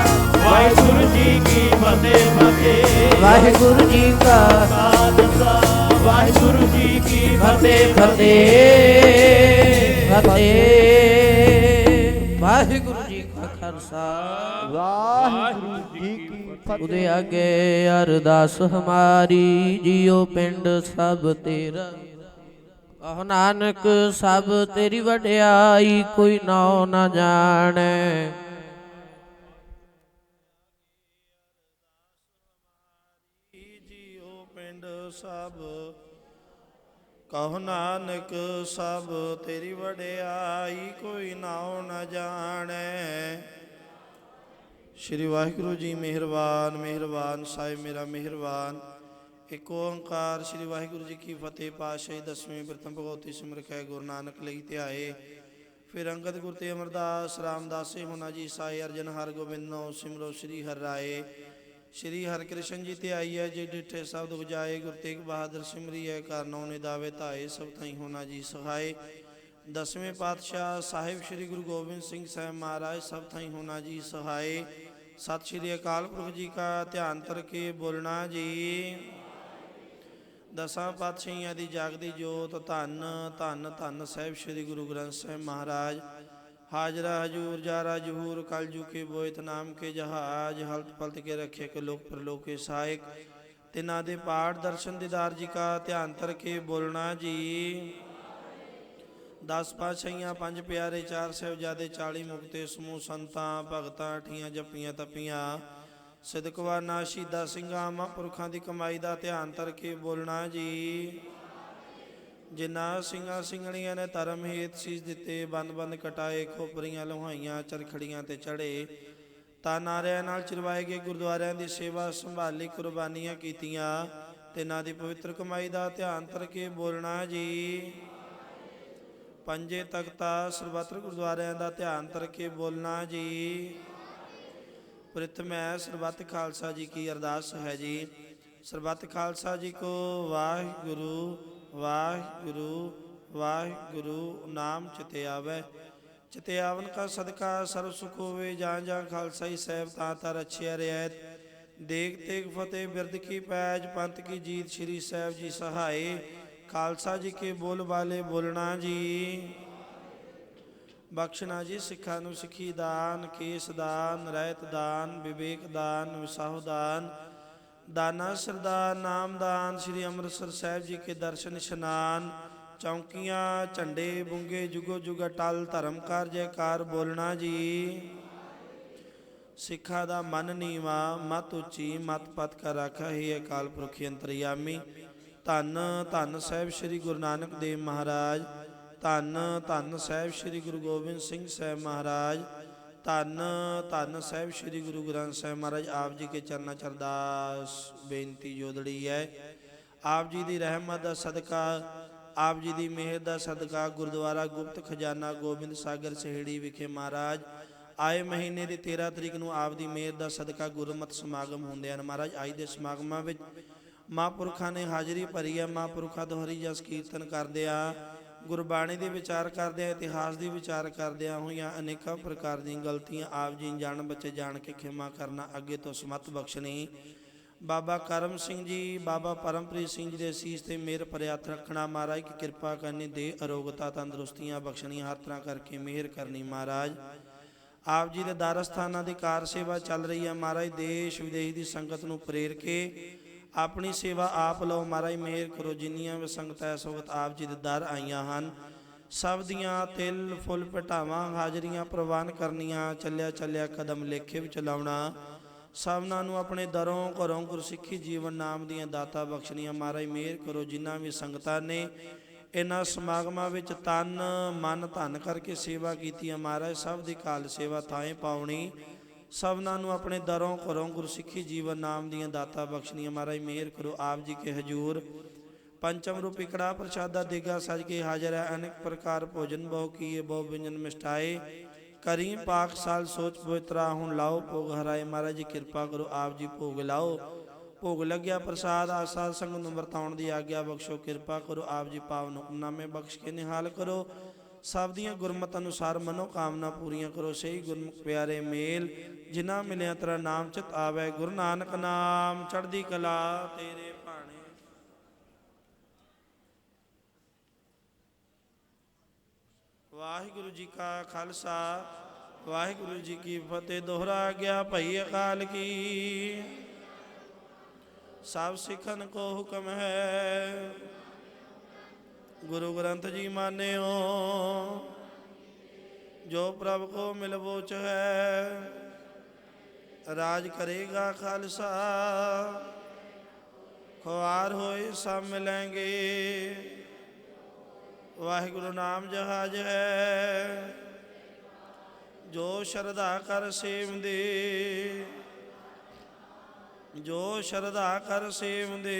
ਵਾਹਿਗੁਰੂ ਜੀ ਕੀ ਫਤਿਹ ਫਤਿਹ। ਵਾਹਿਗੁਰੂ ਜੀ ਕਾ ਖਾਲਸਾ ਵਾਹਿਗੁਰੂ ਜੀ ਕੀ ਫਤਿਹ ਫਤਿਹ ਫਤਿਹ ਵਾਹਿਗੁਰੂ ਜੀ ਕਾ ਖਾਲਸਾ। ਵਾਹਿਗੁਰੂ ਜੀ ਕੀ ਫਤਿਹ। ਉਹਦੇ ਅੱਗੇ ਅਰਦਾਸ ਹਮਾਰੀ ਜੀਓ ਪਿੰਡ ਸਭ ਤੇਰਾ। ਕਹੋ ਨਾਨਕ ਸਭ ਤੇਰੀ ਵਡਿਆਈ ਕੋਈ ਨਾਉ ਨਾ ਜਾਣੈ। ਕਹੋ ਨਾਨਕ, ਸਭ ਤੇਰੀ ਵਡਿਆਈ ਕੋਈ ਨਾਉ ਨ ਜਾਣੈ। ਸ਼੍ਰੀ ਵਾਹਿਗੁਰੂ ਜੀ ਮਿਹਰਬਾਨ ਮਿਹਰਬਾਨ ਸਾਹਿਬ ਮੇਰਾ ਮਿਹਰਬਾਨ। ਇੱਕ ਓੰਕਾਰ ਸ਼੍ਰੀ ਵਾਹਿਗੁਰੂ ਜੀ ਕੀ ਫਤਿਹ, ਪਾਤਸ਼ਾਹੀ ਦਸਵੇਂ ਪ੍ਰਥਮ ਭਗਵਤੀ ਸਿਮਰਖੈ ਗੁਰੂ ਨਾਨਕ ਲਈ ਧਿਆਏ ਫਿਰ ਅੰਗਦ ਗੁਰ ਤੇ ਅਮਰਦਾਸ, ਰਾਮਦਾਸੇ ਹੋਣਾ ਜੀ, ਸਾਈ ਅਰਜਨ ਹਰ ਗੋਬਿੰਦੋ ਸਿਮਰੋ ਸ਼੍ਰੀ ਹਰ ਰਾਏ। ਸ਼੍ਰੀ ਹਰਕ੍ਰਿਸ਼ਨ ਜੀ ਤੇ ਆਈ ਹੈ, ਜੇ ਡਿਠੇ ਸ਼ਬਦ ਉਪਜਾਏ ਗੁਰ ਤੇਗ ਬਹਾਦਰ ਸਿਮਰੀ ਹੈ ਕਰਨੋਂ ਨੇ ਦਾਵੇ ਧਾਏ, ਸਭ ਥਾਈ ਹੋਣਾ ਜੀ ਸਹਾਏ। ਦਸਵੇਂ ਪਾਤਸ਼ਾਹ ਸਾਹਿਬ ਸ੍ਰੀ ਗੁਰੂ ਗੋਬਿੰਦ ਸਿੰਘ ਸਾਹਿਬ ਮਹਾਰਾਜ, ਸਭ ਥਾਈ ਹੋਣਾ ਜੀ ਸਹਾਏ। ਸਤਿ ਸ਼੍ਰੀ ਅਕਾਲ ਪੁਰਖ ਜੀ ਕਾ ਧਿਆਨ ਤਰ ਕੇ ਬੋਲਣਾ ਜੀ। ਦਸਾਂ ਪਾਤਸ਼ਾਹੀਆਂ ਦੀ ਜਾਗਦੀ ਜੋਤ, ਧੰਨ ਧੰਨ ਧੰਨ ਸਾਹਿਬ ਸ੍ਰੀ ਗੁਰੂ ਗ੍ਰੰਥ ਸਾਹਿਬ ਮਹਾਰਾਜ। ਹਾਜ਼ਰਾ ਹਜੂਰ ਜਾਰਾ ਜਹੂਰ ਕਲ ਜੂ ਕੇ ਬੋਇਤ ਨਾਮ ਕੇ ਜਹਾਜ, ਹਲਤ ਪਲਤ ਕੇ ਰੱਖੇ ਕੇ ਲੋਕ ਪ੍ਰਲੋਕ ਕੇ ਸਹਾਇਕ ਤਿਨਾਂ ਦੇ ਪਾਠ ਦਰਸ਼ਨ ਦੀਦਾਰ ਜੀ ਕਾ ਧਿਆਨ ਧਰ ਕੇ ਬੋਲਣਾ ਜੀ। ਦਸ ਪਾਤਸ਼ਾਹੀਆਂ, ਪੰਜ ਪਿਆਰੇ, ਚਾਰ ਸਾਹਿਬਜ਼ਾਦੇ 40 ਮੁਕਤੇ, ਸਮੂਹ ਸੰਤਾਂ, ਭਗਤਾਂ, ਠੀਆਂ, ਜਪੀਆਂ, ਤਪੀਆਂ। ਸਿਦਕਵਾਨਾ ਸ਼ਹੀਦਾਂ ਸਿੰਘਾਂ, ਮਹਾਂਪੁਰਖਾਂ ਦੀ ਕਮਾਈ ਦਾ ਧਿਆਨ ਧਰ ਕੇ ਬੋਲਣਾ ਜੀ। ਜਿਨ੍ਹਾਂ ਸਿੰਘਾਂ ਸਿੰਘਣੀਆਂ ਨੇ ਧਰਮ ਹੇਤ ਸੀਸ ਦਿੱਤੇ, ਬੰਦ ਬੰਦ ਕਟਾਏ, ਖੋਪਰੀਆਂ ਲੁਹਾਈਆਂ, ਚਰਖੜੀਆਂ ਤੇ ਚੜੇ। ਤਾਂ ਨਾਰਿਆਂ ਨਾਲ ਚਿਰਵਾਏ ਗਏ ਗੁਰਦੁਆਰਿਆਂ ਦੀ ਸੇਵਾ ਸੰਭਾਲੀ, ਕੁਰਬਾਨੀਆਂ ਕੀਤੀਆਂ। ਤੇ ਨਾ ਦੀ ਪਵਿੱਤਰ ਕਮਾਈ ਦਾ ਧਿਆਨ ਧਰ ਕੇ ਬੋਲਣਾ ਜੀ। ਪੰਜੇ ਤਖਤਾ ਸਰਬੱਤਰ ਗੁਰਦੁਆਰਿਆਂ ਦਾ ਧਿਆਨ ਧਰ ਕੇ ਬੋਲਣਾ ਜੀ। ਪ੍ਰਥਮੈ ਸਰਬੱਤ ਖਾਲਸਾ ਜੀ ਕੀ ਅਰਦਾਸ ਹੈ ਜੀ। ਸਰਬੱਤ ਖਾਲਸਾ ਜੀ ਕੋ ਵਾਹਿਗੁਰੂ। ਵਾਹਿਗੁਰੂ ਵਾਹਿਗੁਰੂ, ਨਾਮ ਚਿਤੇ ਆਵੇ ਚਿਤੇ ਆਵਨ ਕਾ ਸਦਕਾ, ਸਰਬ ਸੁਖ ਹੋਵੇ ਜਾਂ ਜਾਂ ਖਾਲਸਾ ਹੀ ਸਹਿਬ, ਤਾਂ ਤਾਂ ਰਛਿਆ ਰਿਐਤ। ਦੇਖ ਤੇਗ ਫਤਿਹ ਬਿਰਦ ਕੀ ਪੈਜ, ਪੰਥ ਕੀ ਜੀਤ, ਸ੍ਰੀ ਸਾਹਿਬ ਜੀ ਸਹਾਏ। ਖਾਲਸਾ ਜੀ ਕੇ ਬੋਲ ਵਾਲੇ ਬੋਲਣਾ ਜੀ। ਬਖਸ਼ਣਾ ਜੀ ਸਿੱਖਾਂ ਨੂੰ ਸਿੱਖੀ ਦਾਨ, ਕੇਸ ਦਾਨ, ਰਹਿਤ ਦਾਨ, ਵਿਵੇਕ ਦਾਨ, ਵਿਸਾਹੁ ਦਾਨ। ਦਾਨਾ ਸਰਦਾਰ ਨਾਮਦਾਨ ਸ੍ਰੀ ਅੰਮ੍ਰਿਤਸਰ ਸਾਹਿਬ ਜੀ ਕੇ ਦਰਸ਼ਨ ਇਸ਼ਨਾਨ, ਚੌਂਕੀਆਂ, ਝੰਡੇ ਬੁੰਗੇ, ਜੁਗੋ ਜੁਗ ਟਲ ਧਰਮ ਕਰ ਜੈਕਾਰ, ਬੋਲਣਾ ਜੀ। ਸਿੱਖਾਂ ਦਾ ਮਨ ਨੀਵਾ, ਮਤ ਉੱਚੀ, ਮਤ ਪਤ ਕਰ ਰੱਖਾ ਹੀ ਅਕਾਲ ਪੁਰਖੀ ਅੰਤਰਯਾਮੀ। ਧੰਨ ਧੰਨ ਸਾਹਿਬ ਸ੍ਰੀ ਗੁਰੂ ਨਾਨਕ ਦੇਵ ਮਹਾਰਾਜ, ਧੰਨ ਧੰਨ ਸਾਹਿਬ ਸ੍ਰੀ ਗੁਰੂ ਗੋਬਿੰਦ ਸਿੰਘ ਸਾਹਿਬ ਮਹਾਰਾਜ ਧੰਨ ਧੰਨ ਸਾਹਿਬ ਸ੍ਰੀ ਗੁਰੂ ਗ੍ਰੰਥ ਸਾਹਿਬ ਮਹਾਰਾਜ, ਆਪ ਜੀ ਕੇ ਚਰਨਾਂ ਚ ਅਰਦਾਸ ਬੇਨਤੀ ਜੋਦੜੀ ਹੈ। ਆਪ ਜੀ ਦੀ ਰਹਿਮਤ ਦਾ ਸਦਕਾ, ਆਪ ਜੀ ਦੀ ਮਿਹਰ ਦਾ ਸਦਕਾ ਗੁਰਦੁਆਰਾ ਗੁਪਤ ਖਜ਼ਾਨਾ ਗੋਬਿੰਦ ਸਾਗਰ ਸਹਿੜੀ ਵਿਖੇ ਮਹਾਰਾਜ, ਆਏ ਮਹੀਨੇ ਦੀ 13 ਤਰੀਕ ਨੂੰ ਆਪ ਦੀ ਮਿਹਰ ਦਾ ਸਦਕਾ ਗੁਰਮਤਿ ਸਮਾਗਮ ਹੁੰਦੇ ਹਨ ਮਹਾਰਾਜ। ਅੱਜ ਦੇ ਸਮਾਗਮਾਂ ਵਿੱਚ ਮਹਾਂਪੁਰਖਾਂ ਨੇ ਹਾਜ਼ਰੀ ਭਰੀ ਹੈ, ਮਹਾਂਪੁਰਖਾਂ ਦੁਹਰੀ ਜਸ ਕੀਰਤਨ ਕਰਦੇ ਆ। ਗੁਰਬਾਣੀ ਦੇ ਵਿਚਾਰ ਕਰਦੇ ਆ, ਇਤਿਹਾਸ ਦੀ ਵਿਚਾਰ ਕਰਦੇ ਆ ਹੋਈਆਂ ਅਨੇਕਾਂ ਪ੍ਰਕਾਰ ਦੀਆਂ ਗਲਤੀਆਂ ਆਪ ਜੀ ਜਾਣ ਬੱਚੇ ਜਾਣ ਕੇ ਖਿਮਾ ਕਰਨਾ, ਅੱਗੇ ਤੋਂ ਸਮਤ ਬਖਸ਼ਣੀ। ਬਾਬਾ ਕਰਮ ਸਿੰਘ ਜੀ, ਬਾਬਾ ਪਰਮਪ੍ਰੀਤ ਸਿੰਘ ਜੀ ਦੇ ਸੀਸ ਤੇ ਮੇਰ ਭਰਿਆ ਰੱਖਣਾ ਮਹਾਰਾਜ, ਕੀ ਕਿਰਪਾ ਕਰਨੀ ਦੇ ਅਰੋਗਤਾ ਤੰਦਰੁਸਤੀਆਂ ਬਖਸ਼ਣੀਆਂ ਹਰ ਤਰ੍ਹਾਂ ਕਰਕੇ ਮਿਹਰ ਕਰਨੀ ਮਹਾਰਾਜ। ਆਪ ਜੀ ਦੇ ਦਰ ਸਥਾਨਾਂ ਦੀ ਕਾਰ ਸੇਵਾ ਚੱਲ ਰਹੀ ਹੈ ਮਹਾਰਾਜ, ਦੇਸ਼ ਵਿਦੇਸ਼ ਦੀ ਸੰਗਤ ਨੂੰ ਪ੍ਰੇਰ ਕੇ ਆਪਣੀ ਸੇਵਾ ਆਪ ਲਓ। ਮਹਾਰਾਜ, ਮਿਹਰ ਕਰੋ। ਜਿੰਨੀਆਂ ਵੀ ਸੰਗਤਾਂ ਇਸ ਵਕਤ ਆਪ ਜੀ ਦੇ ਦਰ ਆਈਆਂ ਹਨ। ਸਭ ਦੀਆਂ ਤਿਲ, ਫੁੱਲ, ਪਟਾਵਾਂ ਹਾਜ਼ਰੀਆਂ ਪ੍ਰਵਾਨ ਕਰਨੀਆਂ। ਚੱਲਿਆ ਚੱਲਿਆ ਕਦਮ ਲੇਖੇ ਵਿੱਚ ਲਾਉਣਾ ਸਭਨਾਂ ਨੂੰ ਆਪਣੇ ਦਰੋਂ ਘਰੋਂ ਗੁਰਸਿੱਖੀ ਜੀਵਨ ਨਾਮ ਦੀਆਂ ਦਾਤਾ ਬਖਸ਼ਣੀਆਂ। ਮਹਾਰਾਜ, ਮਿਹਰ ਕਰੋ। ਜਿਨ੍ਹਾਂ ਵੀ ਸੰਗਤਾਂ ਨੇ ਇਹਨਾਂ ਸਮਾਗਮਾਂ ਵਿੱਚ ਤਨ, ਮਨ, ਧਨ ਕਰਕੇ ਸੇਵਾ ਕੀਤੀ ਮਹਾਰਾਜ, ਸਭ ਦੀ ਕਾਲ ਸੇਵਾ ਥਾਂ ਪਾਉਣੀ। ਸਭਨਾਂ ਨੂੰ ਆਪਣੇ ਦਰੋਂ ਘਰੋਂ ਗੁਰਸਿੱਖੀ ਜੀਵਨ ਨਾਮ ਦੀਆਂ ਦਾਤਾ ਬਖਸ਼ਣੀਆਂ। ਮਹਾਰਾਜ, ਮਿਹਰ ਕਰੋ ਆਪ ਜੀ ਕੇ ਹਜੂਰ। ਪੰਚਮ ਰੂਪੀ ਕੜਾ ਪ੍ਰਸ਼ਾਦਾ ਦੇਗਾ, ਸਜ ਕੇ ਹਾਜ਼ਰ ਹੈ ਅਨੇਕ ਪ੍ਰਕਾਰ ਭੋਜਨ, ਬਹੁ ਕੀਏ, ਬਹੁ ਵਿੰਜਨ ਮਿਸ਼ਟਾਏ। ਕਰੀ ਪਾਕ ਸਾਲ ਸੋਚ ਪਵਿੱਤਰਾ ਹੁਣ ਲਾਓ ਭੋਗ ਹਰਾਏ। ਮਹਾਰਾਜ ਜੀ, ਕਿਰਪਾ ਕਰੋ ਆਪ ਜੀ ਭੋਗ ਲਾਓ। ਭੋਗ ਲੱਗਿਆ ਪ੍ਰਸਾਦ ਆਸਾ ਸੰਗ ਨੂੰ ਵਰਤਾਉਣ ਦੀ ਆਗਿਆ ਬਖਸ਼ੋ। ਕਿਰਪਾ ਕਰੋ ਆਪ ਜੀ ਪਾਵਨ ਹੁਕਮਨਾਮੇ ਬਖਸ਼ ਕੇ ਨਿਹਾਲ ਕਰੋ। ਸਭ ਦੀਆਂ ਗੁਰਮਤ ਅਨੁਸਾਰ ਮਨੋ ਕਾਮਨਾ ਪੂਰੀਆਂ ਕਰੋ। ਸਹੀ ਗੁਰਮੁਖ ਪਿਆਰੇ ਮੇਲ, ਜਿਨ੍ਹਾਂ ਮਿਲਿਆ ਤੇਰਾ ਨਾਮ ਚਿਤ ਆਵੇ। ਗੁਰੂ ਨਾਨਕ ਨਾਮ, ਚੜ੍ਹਦੀ ਕਲਾ ਤੇਰੇ ਭਾਣੇ। ਵਾਹਿਗੁਰੂ ਜੀ ਕਾ ਖਾਲਸਾ, ਵਾਹਿਗੁਰੂ ਜੀ ਕੀ ਫਤਿਹ। ਦੋਹਰਾ ਗਿਆ ਭਈ ਅਕਾਲ ਕੀ। ਸਭ ਸਿੱਖਨ ਕੋ ਹੁਕਮ ਹੈ। ਗੁਰੂ ਗ੍ਰੰਥ ਜੀ ਮਾਨਿਓ, ਜੋ ਪ੍ਰਭ ਕੋ ਮਿਲਵੋਚ ਹੈ ਰਾਜ ਕਰੇਗਾ ਖਾਲਸਾ। ਖੁਆਰ ਹੋਏ ਸਭ ਮਿਲਾਂਗੇ। ਵਾਹਿਗੁਰੂ ਨਾਮ ਜਹਾਜ ਹੈ। ਜੋ ਸ਼ਰਧਾ ਕਰ ਸੇਵਦੇ ਜੋ ਸ਼ਰਧਾ ਕਰ ਸੇਵਦੇ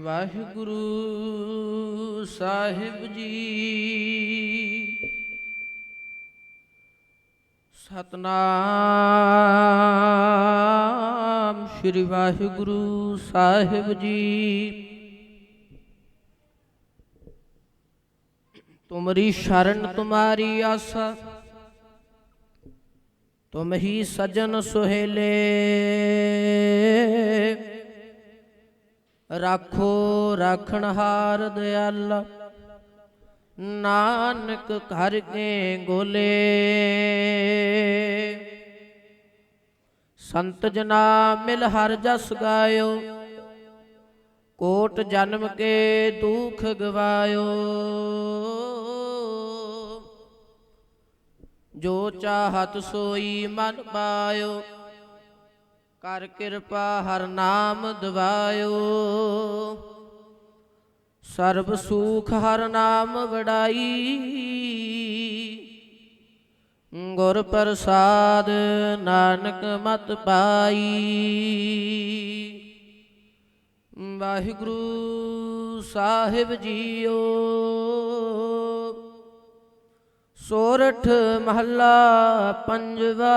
ਵਾਹਿਗੁਰੂ ਸਾਹਿਬ ਜੀ। ਸਤਨਾਮ ਸ੍ਰੀ ਵਾਹਿਗੁਰੂ ਸਾਹਿਬ ਜੀ। ਤੁਮਰੀ ਸ਼ਰਨ ਤੁਮਾਰੀ ਆਸਾ, ਤੁਮ ਹੀ ਸਜਨ ਸੁਹੇਲੇ। ਰਾਖੋ ਰਾਖਣਹਾਰ ਦਿਆਲ। ਨਾਨਕ ਘਰ ਕੇ ਗੋਲੇ। ਸੰਤ ਜਨਾ ਮਿਲ ਹਰ ਜਸ ਗਾਇਓ। ਕੋਟ ਜਨਮ ਕੇ ਦੁਖ ਗਵਾਇਓ। ਜੋ ਚਾਹਤ ਸੋਈ ਮਨ ਪਾਇਓ। ਕਰ ਕਿਰਪਾ ਹਰ ਨਾਮ ਦਵਾਇਓ। ਸਰਬ ਸੁਖ ਹਰ ਨਾਮ ਵਡਾਈ। ਗੁਰ ਪ੍ਰਸਾਦ ਨਾਨਕ ਮਤ ਪਾਈ। ਵਾਹਿਗੁਰੂ ਸਾਹਿਬ ਜੀਓ। ਸੋਰਠ ਮਹੱਲਾ ਪੰਜਵਾ।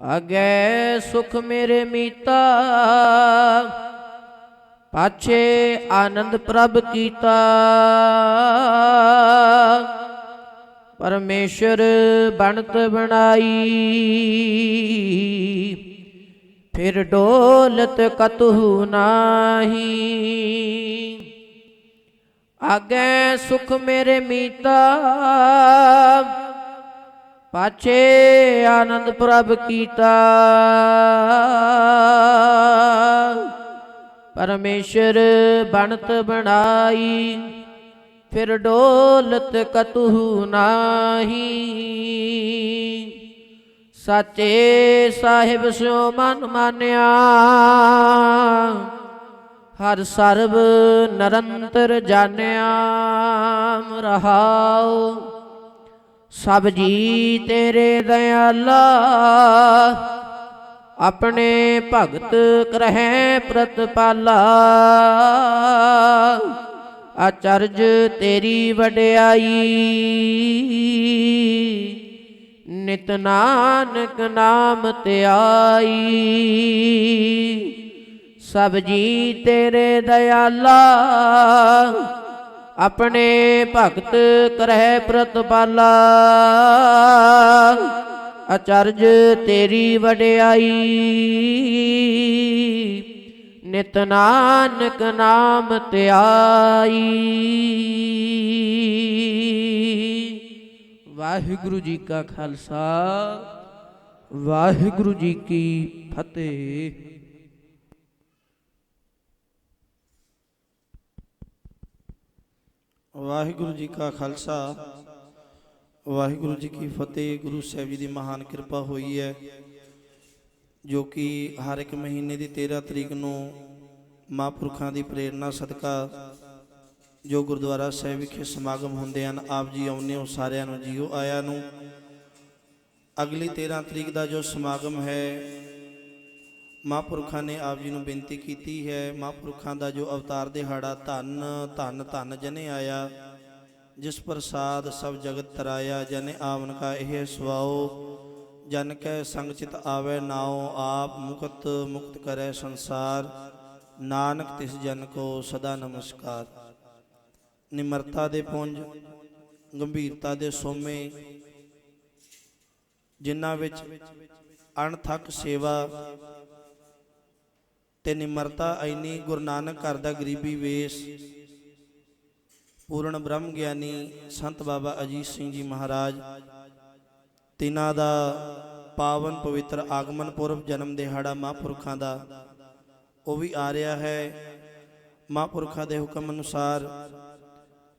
ਅਗੇ ਸੁਖ ਮੇਰੇ ਮੀਤਾ, ਪਾਛੇ ਆਨੰਦ ਪ੍ਰਭ ਕੀਤਾ। ਪਰਮੇਸ਼ਰ ਬਣਤ ਬਣਾਈ, ਫਿਰ ਡੋਲਤ ਕਤਹੂ ਨਾਹੀ। ਆਗੇ ਸੁਖ ਮੇਰੇ ਮੀਤਾ, ਪਾਛੇ ਆਨੰਦ ਪ੍ਰਭ ਕੀਤਾ। ਪਰਮੇਸ਼ਰ ਬਣਤ ਬਣਾਈ, ਫਿਰ ਡੋਲਤ ਕਤਹੂ ਨਾਹੀ। ਸਾਚੇ ਸਾਹਿਬ ਸਿਓ ਮਨ ਮਾਨਿਆ ਹਰ ਸਰਬ ਨਿਰੰਤਰ ਜਾਣਿਆ ਰਹਾਉ। ਸਭ ਜੀ ਤੇਰੇ ਦਇਆਲਾ ਆਪਣੇ ਭਗਤ ਕਰਹਿ ਪ੍ਰਤਪਾਲਾ। ਅਚਰਜ ਤੇਰੀ ਵਡਿਆਈ। ਨਿਤ ਨਾਨਕ ਨਾਮ ਧਿਆਈ। ਸਭ ਜੀ ਤੇਰੇ ਦਇਆਲਾ, ਆਪਣੇ ਭਗਤ ਕਰਹਿ ਪ੍ਰਤਪਾਲਾ। ਅਚਰਜ ਤੇਰੀ ਵਡਿਆਈ, ਨਿਤ ਨਾਨਕ ਨਾਮ ਧਿਆਈ। ਵਾਹਿਗੁਰੂ ਜੀ ਕਾ ਖਾਲਸਾ, ਵਾਹਿਗੁਰੂ ਜੀ ਕੀ ਫਤਿਹ। ਵਾਹਿਗੁਰੂ ਜੀ ਕਾ ਖਾਲਸਾ। ਵਾਹਿਗੁਰੂ ਜੀ ਕੀ ਫਤਿਹ। ਗੁਰੂ ਸਾਹਿਬ ਜੀ ਦੀ ਮਹਾਨ ਕਿਰਪਾ ਹੋਈ ਹੈ, ਜੋ ਕਿ ਹਰ ਇੱਕ ਮਹੀਨੇ ਦੀ 13 ਤਰੀਕ ਨੂੰ ਮਹਾਂਪੁਰਖਾਂ ਦੀ ਪ੍ਰੇਰਣਾ ਸਦਕਾ ਜੋ ਗੁਰਦੁਆਰਾ ਸਾਹਿਬ ਵਿਖੇ ਸਮਾਗਮ ਹੁੰਦੇ ਹਨ, ਆਪ ਜੀ ਆਉਂਦੇ ਹੋ, ਸਾਰਿਆਂ ਨੂੰ ਜੀਓ ਆਇਆਂ ਨੂੰ। ਅਗਲੀ 13 ਤਰੀਕ ਦਾ ਜੋ ਸਮਾਗਮ ਹੈ ਮਹਾਂਪੁਰਖਾਂ ਨੇ ਆਪ ਜੀ ਨੂੰ ਬੇਨਤੀ ਕੀਤੀ ਹੈ, ਮਹਾਂਪੁਰਖਾਂ ਦਾ ਜੋ ਅਵਤਾਰ ਦਿਹਾੜਾ ਧੰਨ ਧੰਨ ਧੰਨ ਜਨੇ ਆਇਆ, ਜਿਸ ਪ੍ਰਸਾਦ ਸਭ ਜਗਤ ਤਰਾਇਆ, ਜਨ ਆਵਨ ਕਾ ਇਹ ਸਵਾਓ ਜਨ ਕੈ ਸੰਗ ਚਿਤ ਆਵੇ ਨਾਉ, ਆਪ ਮੁਕਤ ਮੁਕਤ ਕਰੈ ਸੰਸਾਰ, ਨਾਨਕ ਤਿਸ ਜਨ ਕੋ ਸਦਾ ਨਮਸਕਾਰ। ਨਿਮਰਤਾ ਦੇ ਪੁੰਜ, ਗੰਭੀਰਤਾ ਦੇ ਸੋਮੇ, ਜਿਨ੍ਹਾਂ ਵਿੱਚ ਅਣਥੱਕ ਸੇਵਾ ਤੇ ਨਿਮਰਤਾ ਐਨੀ ਗੁਰੂ ਨਾਨਕ ਘਰ ਦਾ ਗਰੀਬੀ ਵੇਸ, ਪੂਰਨ ਬ੍ਰਹਮ ਗਿਆਨੀ ਸੰਤ ਬਾਬਾ ਅਜੀਤ ਸਿੰਘ ਜੀ ਮਹਾਰਾਜ, ਤਿਨਾਂ ਦਾ ਪਾਵਨ ਪਵਿੱਤਰ ਆਗਮਨ ਪੁਰਬ ਜਨਮ ਦਿਹਾੜਾ ਮਹਾਂਪੁਰਖਾਂ ਦਾ, ਉਹ ਵੀ ਆ ਰਿਹਾ ਹੈ। ਮਹਾਂਪੁਰਖਾਂ ਦੇ ਹੁਕਮ ਅਨੁਸਾਰ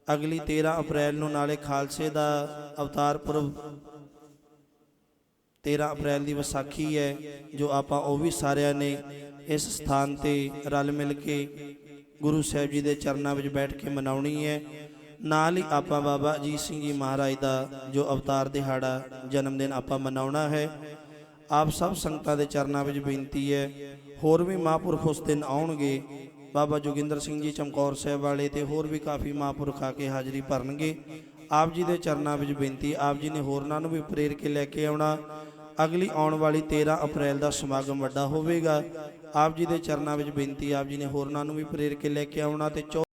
ਅਗਲੀ 13 ਅਪ੍ਰੈਲ ਨੂੰ ਨਾਲੇ ਖਾਲਸੇ ਦਾ ਅਵਤਾਰ ਪੁਰਬ 13 ਅਪ੍ਰੈਲ ਦੀ ਵਿਸਾਖੀ ਹੈ, ਜੋ ਆਪਾਂ ਉਹ ਵੀ ਸਾਰਿਆਂ ਨੇ ਇਸ ਸਥਾਨ ਤੇ ਰਲ ਮਿਲ ਕੇ ਗੁਰੂ ਸਾਹਿਬ ਜੀ ਦੇ ਚਰਨਾਂ ਵਿੱਚ ਬੈਠ ਕੇ ਮਨਾਉਣੀ ਹੈ। ਨਾਲ ਹੀ ਆਪਾਂ ਬਾਬਾ ਅਜੀਤ ਸਿੰਘ ਜੀ ਮਹਾਰਾਜ ਦਾ ਜੋ ਅਵਤਾਰ ਦਿਹਾੜਾ ਜਨਮ ਦਿਨ ਆਪਾਂ ਮਨਾਉਣਾ ਹੈ, ਆਪ ਸਭ ਸੰਗਤਾਂ ਦੇ ਚਰਨਾਂ ਵਿੱਚ ਬੇਨਤੀ ਹੈ, ਹੋਰ ਵੀ ਮਹਾਂਪੁਰਖ ਉਸ ਦਿਨ ਆਉਣਗੇ। ਬਾਬਾ ਜੋਗਿੰਦਰ ਸਿੰਘ ਜੀ ਚਮਕੌਰ ਸਾਹਿਬ ਵਾਲੇ ਤੇ ਹੋਰ ਵੀ ਕਾਫੀ ਮਹਾਂਪੁਰਖ ਆ ਕੇ ਹਾਜ਼ਰੀ ਭਰਨਗੇ। ਆਪ ਜੀ ਦੇ ਚਰਨਾਂ ਵਿੱਚ ਬੇਨਤੀ, ਆਪ ਜੀ ਨੇ ਹੋਰਨਾਂ ਨੂੰ ਵੀ ਪ੍ਰੇਰ ਕੇ ਲੈ ਕੇ ਆਉਣਾ। ਅਗਲੀ ਆਉਣ ਵਾਲੀ 13 ਅਪ੍ਰੈਲ ਦਾ ਸਮਾਗਮ ਵੱਡਾ ਹੋਵੇਗਾ। ਆਪ ਜੀ ਦੇ ਚਰਨਾਂ ਵਿੱਚ ਬੇਨਤੀ ਆਪ ਜੀ ਨੇ ਹੋਰਨਾਂ ਨੂੰ ਵੀ ਪ੍ਰੇਰ ਕੇ ਲੈ ਕੇ ਆਉਣਾ ਤੇ ਚੌ-